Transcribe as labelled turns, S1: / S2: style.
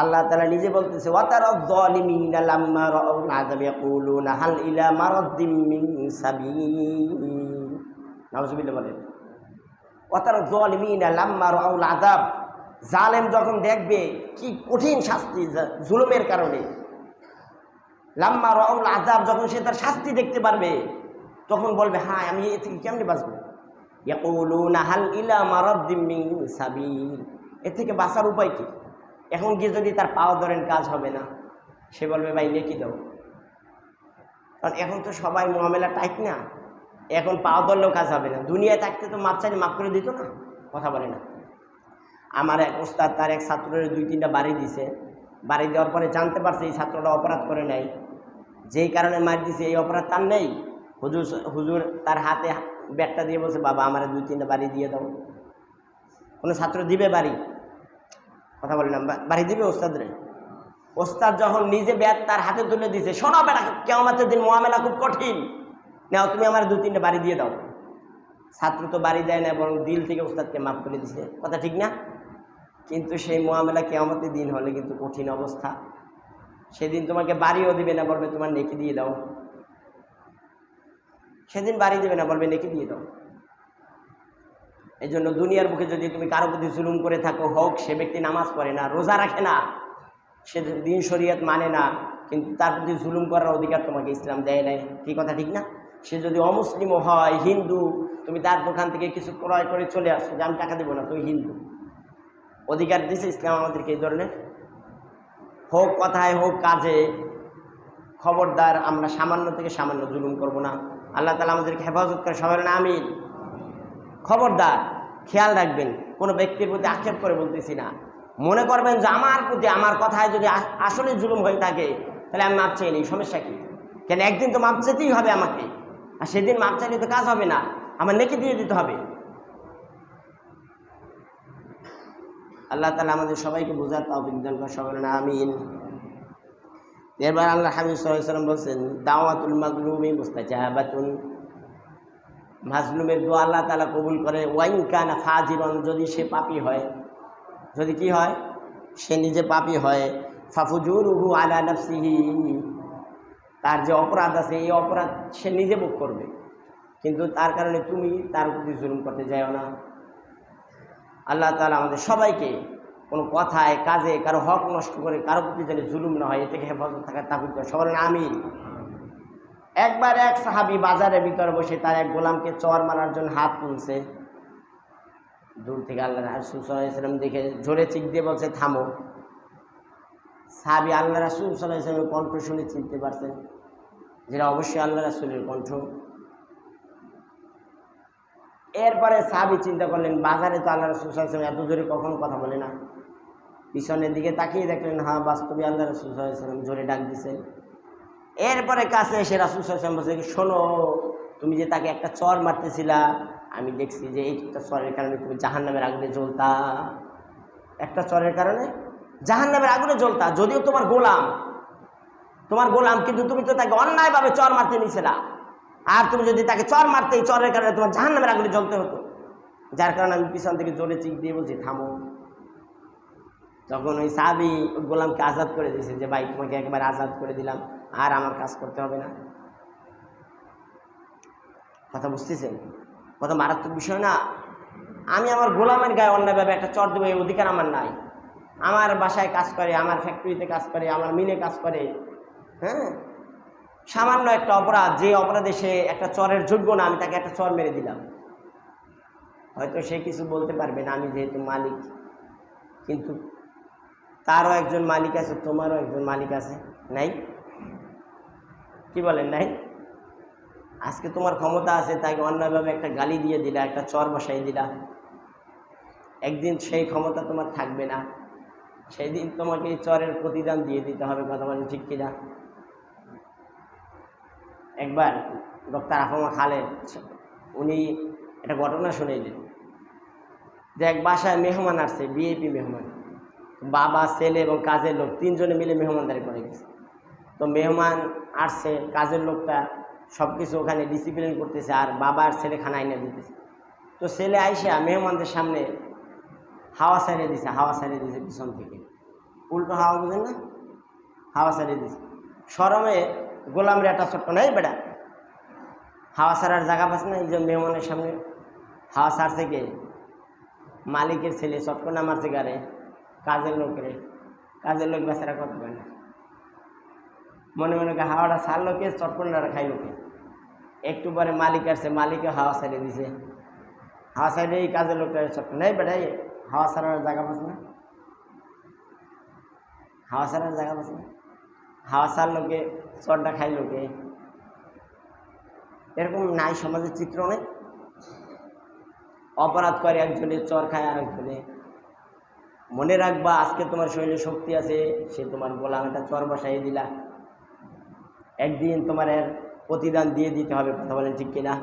S1: আল্লাহ তালা নিজে বলতেছে জালেম যখন দেখবে, কি কঠিন শাস্তি জুলুমের কারণে। লাম্মা রাউল আজাব যখন সে তার শাস্তি দেখতে পারবে, তখন বলবে হ্যাঁ আমি এ থেকে কেমনে বাঁচবো? ইয়াকুলুনা, হাল ইলা মারাদ্দিম মিন এ থেকে বাঁচার উপায় কি? এখন গিয়ে যদি তার পাওয়া ধরেন, কাজ হবে না। সে বলবে, ভাই, নেকি দাও। কারণ এখন তো সবাই মোহামেলা টাইট না। এখন পাওয়া ধরলেও কাজ হবে না। দুনিয়ায় থাকতে তো মাপ চাইলে মাপ করে দিত না। কথা বলে না। আমার এক ওস্তাদ, তার এক ছাত্রের দুই, তিনটা বাড়ি দিছে। বাড়ি দেওয়ার পরে জানতে পারছে এই ছাত্রটা অপরাধ করে নাই। যেই কারণে মার দিছে, এই অপরাধ তার নেই। হুজুর হুজুর তার হাতে ব্যাগটা দিয়ে বলছে, বাবা, আমার দুই, তিনটা বাড়ি দিয়ে দাও। কোনো ছাত্র দিবে বাড়ি? কথা বলে না, বা- বাড়ি দিবে ওস্তাদরে। ওস্তাদ যখন নিজে ব্যাগ তার হাতে তুলে দিছে, শোনো বেটা কেমতের দিন মোহামেলা খুব কঠিন। নাও, তুমি আমার দু তিনটা বাড়ি দিয়ে দাও। ছাত্র তো বাড়ি দেয় না, বরং দিল থেকে ওস্তাদকে মাফ করে দিছে। কথা ঠিক না? কিন্তু সেই মোয়ামেলা কেমতের দিন হলে কিন্তু কঠিন অবস্থা। সেদিন তোমাকে বাড়িও দিবে না, বলবে তোমার নেকি দিয়ে দাও। সেদিন বাড়ি দেবে না, বলবে নেকি দিয়ে দাও। এই জন্য দুনিয়ার বুকে যদি তুমি কারও প্রতি জুলুম করে থাকো, হোক, সে ব্যক্তি নামাজ পড়ে না, রোজা রাখে না, সে দিন শরিয়ত মানে না, কিন্তু তার প্রতি জুলুম করার অধিকার তোমাকে ইসলাম দেয় নাই। কি কথা, ঠিক না? সে যদি অমুসলিমও হয়, হিন্দু, তুমি তার দোকান থেকে কিছু ক্রয় করে চলে আসো যে, আমি টাকা দেবো না, তুই হিন্দু। অধিকার দিয়েছে ইসলাম আমাদেরকে এই ধরনের? হোক কথায় হোক কাজে, খবরদার, আমরা সামান্য থেকে সামান্য জুলুম করব না। আল্লাহ তালা আমাদেরকে হেফাজত করে, সবাই না আমি খবরদার, খেয়াল রাখবেন, কোনো ব্যক্তির প্রতি আক্ষেপ করে বলতেছি না। মনে করবেন যে আমার প্রতি আমার কথায় যদি আসলে জুলুম হয়ে থাকে, তাহলে আমি মাপ চাই নি সমস্যা কি? কেন একদিন তো মাপ চাইতেই হবে আমাকে, আর সেদিন মাপ চাইলে তো কাজ হবে না, আমার নেকি দিয়ে দিতে হবে। আল্লাহ তালা আমাদের সবাইকে বোঝার দান করে সবাই আমিন। এরবার আল্লাহ হাবিব সাল্লাম বলছেন, দাওয়াতুল মাজলুমি মুস্তাজাবাতুন। মাজলুমের দোয়া আল্লাহ তালা কবুল করে। ওয়াইন কানা ফাজিরন, যদি সে পাপি হয়। যদি কি হয়? সে নিজে পাপি হয়। ফাফুজুর উহু আলা নফসিহি, তার যে অপরাধ আছে, এই অপরাধ সে নিজে ভোগ করবে। কিন্তু তার কারণে তুমি তার প্রতি জুলুম করতে যাও না। আল্লাহ তালা আমাদের সবাইকে কোনো কথায়, কাজে কারও হক নষ্ট করে, কারও প্রতি যেন জুলুম না হয়, এ থেকে হেফাজত থাকার করে। সবার আমিন। একবার এক সাহাবি বাজারের ভিতরে বসে তার এক গোলামকে চর মারার জন্য হাত তুলছে। দূর থেকে আল্লাহ রাসুল সাল্লাম দেখে জোরে চিক দিয়ে বলছে, থামো। সাহাবি আল্লাহ রাসুল সাল্লাহ ইসলামের কণ্ঠ শুনে চিনতে পারছেন যেটা অবশ্যই আল্লাহ রাসুলের কণ্ঠ। এরপরে সাহাবি চিন্তা করলেন, বাজারে তো আল্লাহ রসুল সাল্লাম এত জোরে কখনো কথা বলে না? পিছনের দিকে তাকিয়ে দেখলেন হ্যাঁ বাস্তবে আল্লাহ রসুল সাল্লাম জোরে ডাক দিছেন এরপরে কাছে এসে রাসুল সাল্লাম বলছে, শোনো, তুমি যে তাকে একটা চর মারতেছিলা, আমি দেখছি যে এইটা চরের কারণে তুমি জাহান নামের আগুনে জ্বলতা। একটা চরের কারণে? জাহান নামের আগুনে জ্বলতা, যদিও তোমার গোলাম। তোমার গোলাম, কিন্তু তুমি তো তাকে অন্যায়ভাবে চর মারতে নিছিলা। আর তুমি যদি তাকে চর মারতে, এই চরের কারণে তোমার জাহান নামের আগুনে জ্বলতে হতো। যার কারণে আমি পিছন থেকে জোরে চিক দিয়ে বলছি, থামো। তখন ওই ওই গোলামকে আজাদ করে দিয়েছে যে, ভাই, তোমাকে একবার আজাদ করে দিলাম। আর আমার কাজ করতে হবে না। কথা বুঝতেছেন? কত মারাত্মক বিষয় না। আমি আমার গোলামের গায়ে অন্যায়ভাবে একটা চর দেবো, এই অধিকার আমার নাই। আমার বাসায় কাজ করে, আমার ফ্যাক্টরিতে কাজ করে, আমার মিলে কাজ করে হ্যাঁ? সামান্য একটা অপরাধ, যে অপরাধে সে একটা চরের যোগ্য না, আমি তাকে একটা চর মেরে দিলাম। হয়তো সে কিছু বলতে পারবে না, আমি যেহেতু মালিক। কিন্তু তারও একজন মালিক আছে, তোমারও একজন মালিক আছে, নাই? কি বলেন নাই আজকে তোমার ক্ষমতা আছে, তাকে অন্যভাবে একটা গালি দিয়ে দিলা, একটা চর বসাই দিলা। একদিন সেই ক্ষমতা তোমার থাকবে না। সেই দিন তোমাকে চরের প্রতিদান দিয়ে দিতে হবে, কথা বলেন ঠিক কিনা? একবার ডক্টর আফমা খালেদ, উনি একটা ঘটনা শুনেলেন যে এক বাসায় মেহমান আসছে বিএপি মেহমান। বাবা, ছেলে এবং কাজের লোক, তিনজনে মিলে মেহমানদারি করে গেছে। তো মেহমান আসছে, কাজের লোকটা সব কিছু ওখানে ডিসিপ্লিন করতেছে আর বাবা আর ছেলে খানা এনে দিতেছে। তো ছেলে আইসা মেহমানদের সামনে হাওয়া সারিয়ে দিছে, হাওয়া সারিয়ে দিছে পিছন থেকে। উল্টো হাওয়া বুঝেন না? হাওয়া ছাড়িয়ে দিছে। সরমে গোলাম রে একটা ছোট্ট নাই বেটা? হাওয়া ছাড়ার জায়গা পাচ্ছে না এই যে মেহমানের সামনে হাওয়া ছাড়ছে কে? মালিকের ছেলে চটকো না মারছে গারে কাজের লোকের কাজের লোক বেচারা কত না? মনে মনে হাওয়াটা ছাড়লো কে? চটকন্ডাটা খাইলো কে? একটু পরে মালিক আসছে মালিকে হাওয়া ছাড়িয়ে দিছে। হাওয়া ছাড়িয়ে এই কাজের লোকটা চটকো নেই বেটাই হাওয়া ছাড়ার জায়গা পাচ্ছে না? হাওয়া ছাড়ার জায়গা পাচ্ছে না। হাওয়া ছাড় লোকে চটটা খাই লোকে এরকম নাই সমাজের চিত্র অনেক। অপরাধ করে একজনের চর খায় আরেকজনে। মনে রাখবা, আজকে তোমার শরীরে শক্তি আছে, সে তোমার গোলাম একটা চর বসাই দিলা। একদিন তোমার প্রতিদান দিয়ে দিতে হবে কথা বলেন ঠিক কিনা?